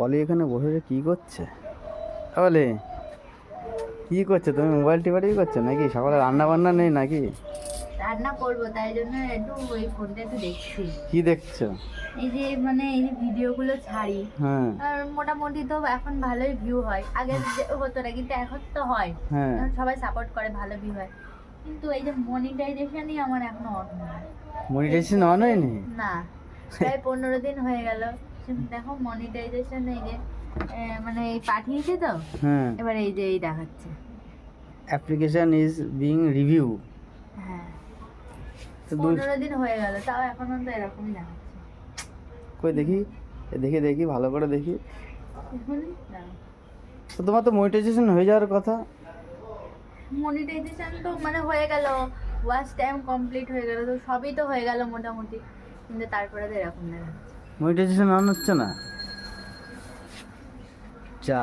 পলি এখানে বসে কি করছে? বলে কি করছে? তুমি মোবাইল টিপাটি করছ নাকি? সকালে রান্না বান্না নেই নাকি? রান্না করব তাই জন্য একটু ওই ফোনটা একটু দেখছি। কি দেখছ? এই যে মানে এই যে ভিডিওগুলো ছাড়ি হ্যাঁ। আর মোটামুটি তো এখন ভালোই ভিউ হয়। আগে হতো না কিন্তু এখন তো হয়। হ্যাঁ। সবাই সাপোর্ট করে ভালো ভিউ হয়। কিন্তু এই যে মনিটাইজেশনই আমার এখনও অন মনিটাইজেশন অন হয়নি? না প্রায় পনেরো দিন হয়ে গেল। দেখো মনিটাইজেশন এই যে মানে এই পাঠিয়েছে তো হ্যাঁ। এবার এই যে এই দেখাচ্ছে। অ্যাপ্লিকেশন ইজ বিং রিভিউ হ্যাঁ। পনেরো দিন হয়ে গেল তাও এখনও তো এরকমই দেখাচ্ছে। কই দেখি? দেখি দেখি ভালো করে দেখি। তো তোমার তো মনিটাইজেশন হয়ে যাওয়ার কথা। মনিটাইজেশন তো মানে হয়ে গেল ওয়াচ টাইম কমপ্লিট হয়ে গেল তো সবই তো হয়ে গেল মোটামুটি। কিন্তু তারপরে তো এরকম দেখাচ্ছে। মনিটাইজেশন অন হচ্ছে না। যা।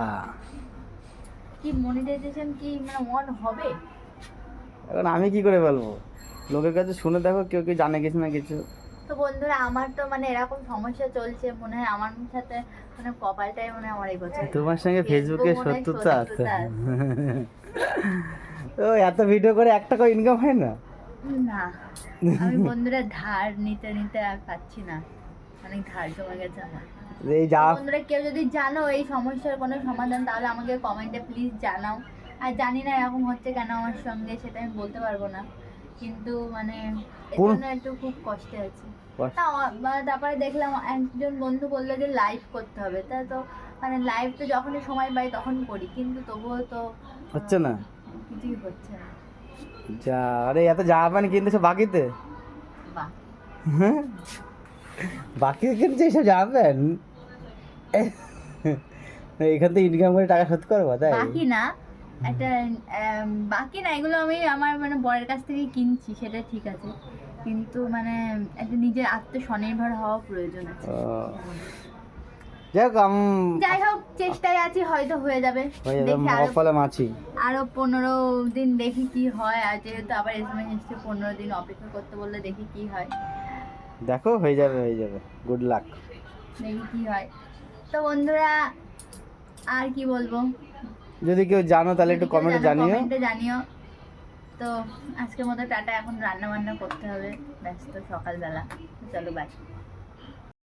কি মনিটাইজেশন কি মানে অন হবে? এখন আমি কি করে বলব? লোকের কাছে শুনে দেখো কেউ কেউ জানে কিছু না কিছু। তো বন্ধুরা আমার তো মানে এরকম সমস্যা চলছে মনে হয় আমার সাথে মানে কপালটাই মনে হয় আমার এই বছর তোমার সঙ্গে ফেসবুকে শত্রুতা আছে শত্রুতা আছে। ও এত ভিডিও করে এক টাকা ইনকাম হয় না? না আমি বন্ধুরা ধার নিতে নিতে আর পাচ্ছি না। অনেক ধার জমে গেছে আমার। এই যা বন্ধুরা কেউ যদি জানো এই সমস্যার কোনো সমাধান তাহলে আমাকে কমেন্টে প্লিজ জানাও। আর জানি না এরকম হচ্ছে কেন আমার সঙ্গে সেটা আমি বলতে পারব না। কিন্তু মানে একটু খুব কষ্টে আছি। তারপরে দেখলাম একজন বন্ধু বলল যে লাইভ করতে হবে। তা তো মানে লাইভ তো যখনই সময় পাই তখন করি কিন্তু তবুও তো হচ্ছে না। কিছুই হচ্ছে না। যা আরে এত জামা প্যান্ট কিনতেছো বাকিতে? বাহ। হ্যাঁ? বাকি কিনছে এসব প্যান্ট এখান থেকে ইনকাম করে টাকা শোধ করব তাই? বাকি না একটা বাকি না এগুলো আমি আমার মানে বরের কাছ থেকে কিনছি সেটা ঠিক আছে। কিন্তু মানে একটা নিজের আত্মস্বনির্ভর হওয়া প্রয়োজন আছে। যাই হোক যাই হোক চেষ্টায় আছি হয়তো হয়ে যাবে। দেখি আরও মাছি আরও পনেরো দিন দেখি কি হয় আর যেহেতু আবার এসএমএস এসছে পনেরো দিন অপেক্ষা করতে বললে দেখি কি হয়। দেখো হয়ে যাবে হয়ে যাবে। গুড লাক দেখি কি হয়। তো বন্ধুরা আর কি বলব? যদি কেউ জানো তাহলে একটু কমেন্টে জানিও। কমেন্টে জানিও। তো আজকের মতো টাটা এখন রান্না বান্না করতে হবে। ব্যস্ত সকালবেলা। চলো বাই